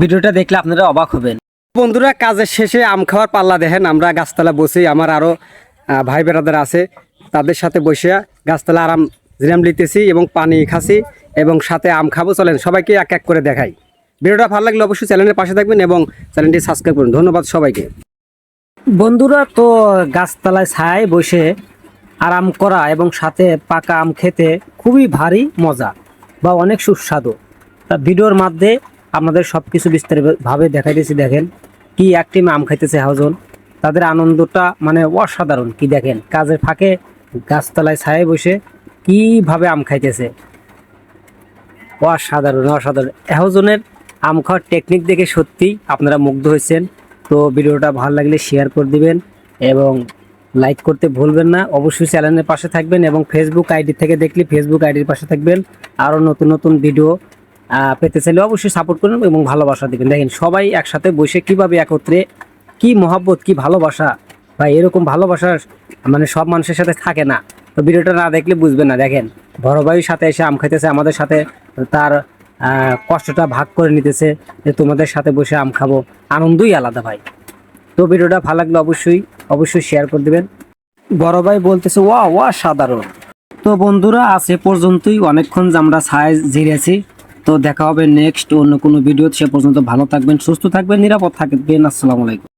ভিডিওটা দেখলে আপনারা অবাক হবেন। বন্ধুরা, কাজের শেষে আম খাওয়ার পাল্লা দেখেন, আমরা গাছতলা বসে, আমার আরও ভাই বেড়াদার আছে, তাদের সাথে বসে গাছতলা আরাম জিরাম লিতেছি এবং পানি খাচ্ছি এবং সাথে আম খাব। চলেন, সবাইকে এক এক করে দেখাই। ভিডিওটা ভালো লাগলে অবশ্যই চ্যানেলের পাশে থাকবেন এবং চ্যানেলটি সাবস্ক্রাইব করুন। ধন্যবাদ সবাইকে। বন্ধুরা, তো গাছতলায় ছায় বসে আরাম করা এবং সাথে পাকা আম খেতে খুবই ভারী মজা বা অনেক সুস্বাদু। তা ভিডিওর মধ্যে আপনাদের সব কিছু বিস্তারিতভাবে দেখাই দিয়েছি, দেখেন। কি এক টিম আম খাইতেছে হাউজন তাদের আনন্দটা মানে অসাধারণ, কি দেখেন। কাজের ফাঁকে গাছতলায় ছায় বসে কীভাবে আম খাইতেছে। অসাধারণ অসাধারণ। এহজনের আম খাওয়ার টেকনিক দেখে সত্যি আপনারা মুগ্ধ হয়েছেন। তো ভিডিওটা ভালো লাগলে শেয়ার করে দিবেন এবং লাইক করতে ভুলবেন না। অবশ্যই চ্যানেলের পাশে থাকবেন এবং ফেসবুক আইডি থেকে দেখলে ফেসবুক আইডির পাশে থাকবেন। আরও নতুন নতুন ভিডিও পেতে চাইলে অবশ্যই সাপোর্ট করুন এবং ভালোবাসা দিবেন। দেখেন, সবাই একসাথে বসে কীভাবে একত্রে কি মহাব্বত, কি ভালোবাসা বা এরকম ভালোবাসা মানে সব মানুষের সাথে থাকে না। তো ভিডিওটা না দেখলে বুঝবেন না। দেখেন, বড় ভাইয়ের সাথে এসে আম খাইতেছে, আমাদের সাথে তার কষ্টটা ভাগ করে নিতেছে যে তোমাদের সাথে বসে আম খাব। আনন্দই আলাদা ভাই। তো ভিডিওটা ভালো লাগলে অবশ্যই অবশ্যই শেয়ার করে দিবেন। বড় ভাই বলতেছে ওয়া ওয়া সাধারণ তো বন্ধুরা এ পর্যন্তই। অনেকক্ষণ আমরা ছায় জিরেছি তো দেখা হবে নেক্সট অন্য কোনো ভিডিও সে পর্যন্ত ভালো থাকবেন, সুস্থ থাকবেন, নিরাপদ থাকবেন। আসসালামু আলাইকুম।